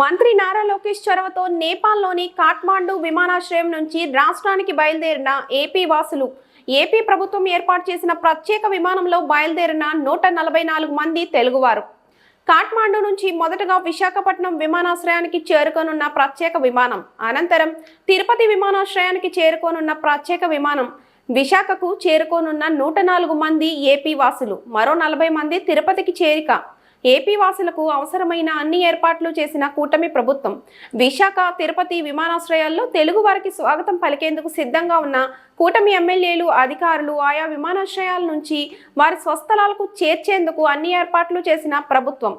మంత్రి నారా లోకేష్ చొరవతో నేపాల్లోని కాఠ్మాండు విమానాశ్రయం నుంచి రాష్ట్రానికి బయలుదేరిన ఏపీ వాసులు. ఏపీ ప్రభుత్వం ఏర్పాటు చేసిన ప్రత్యేక విమానంలో బయలుదేరిన నూట నలభై నాలుగు మంది తెలుగువారు. కాఠ్మాండు నుంచి మొదటగా విశాఖపట్నం విమానాశ్రయానికి చేరుకోనున్న ప్రత్యేక విమానం. అనంతరం తిరుపతి విమానాశ్రయానికి చేరుకోనున్న ప్రత్యేక విమానం. విశాఖకు చేరుకోనున్న నూట నాలుగు మంది ఏపీ వాసులు. మరో నలభై మంది తిరుపతికి చేరిక. ఏపీ వాసులకు అవసరమైన అన్ని ఏర్పాట్లు చేసిన కూటమి ప్రభుత్వం విశాఖ తిరుపతి విమానాశ్రయాల్లో తెలుగు వారికి స్వాగతం పలికేందుకు సిద్ధంగా ఉన్న కూటమి ఎమ్మెల్యేలు అధికారులు ఆయా విమానాశ్రయాల నుంచి వారి స్వస్థలాలకు చేర్చేందుకు అన్ని ఏర్పాట్లు చేసిన ప్రభుత్వం.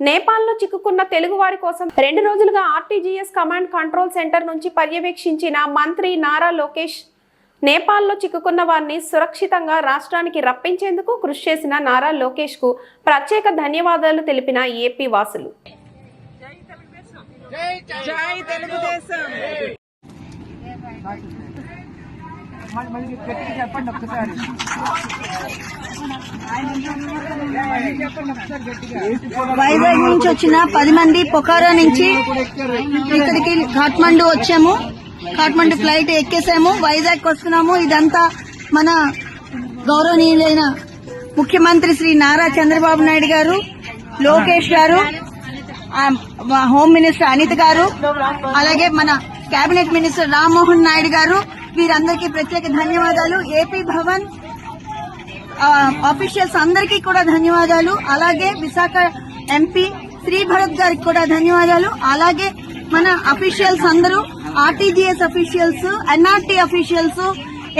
నేపాల్లో చిక్కుకున్న తెలుగు వారి కోసం రెండు రోజులుగా ఆర్టీజీఎస్ కమాండ్ కంట్రోల్ సెంటర్ నుంచి పర్యవేక్షించిన మంత్రి నారా లోకేష్ నేపాల్లో చిక్కుకున్న వారిని సురక్షితంగా రాష్ట్రానికి రప్పించేందుకు కృషి చేసిన నారా లోకేష్కు ప్రత్యేక ధన్యవాదాలు తెలిపిన ఏపీ వాసులు. చెప్పండి ఒక్కసారి వైజాగ్ నుంచి వచ్చిన పది మంది పొకారా నుంచి ఇక్కడికి కాఠ్మండు వచ్చాము. కాఠ్మండు ఫ్లైట్ ఎక్కేసాము వైజాగ్ వస్తున్నాము. ఇదంతా మన గౌరవనీయులైన ముఖ్యమంత్రి శ్రీ నారా చంద్రబాబు నాయుడు గారు లోకేష్ గారు హోమ్ మినిస్టర్ అనిత్ గారు అలాగే మన కేబినెట్ మినిస్టర్ రామ్మోహన్ నాయుడు గారు వీరందరికీ ప్రత్యేక ధన్యవాదాలు. ఏపీ భవన్ ఆఫీషియల్స్ అందరికీ కూడా ధన్యవాదాలు. అలాగే విశాఖ ఎంపీ శ్రీ భరత్ గారికి కూడా ధన్యవాదాలు. అలాగే మన అఫీషియల్స్ అందరూ RTGS officials NRT officials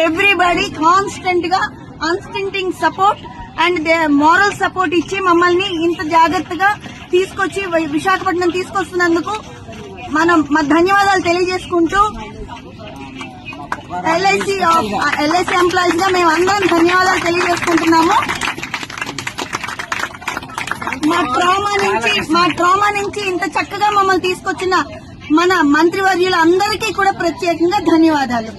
everybody కాన్స్టెంట్గా unstinting support and moral support ఇచ్చి మమ్మల్ని ఇంత జాగ్రత్తగా తీసుకొచ్చి విశాఖపట్నం తీసుకొస్తున్నందుకు మనం మా ధన్యవాదాలు తెలియజేసుకుంటూ ఎల్ఐసి ఎల్ఐసి ఎంప్లాయీస్గా మేము అందరం ధన్యవాదాలు తెలియజేసుకుంటున్నాము. మా ట్రామా నుంచి మా ట్రామా నుంచి ఇంత చక్కగా మమ్మల్ని తీసుకొచ్చిన మన మంత్రివర్యులందరికీ కూడా ప్రత్యేకంగా ధన్యవాదాలు.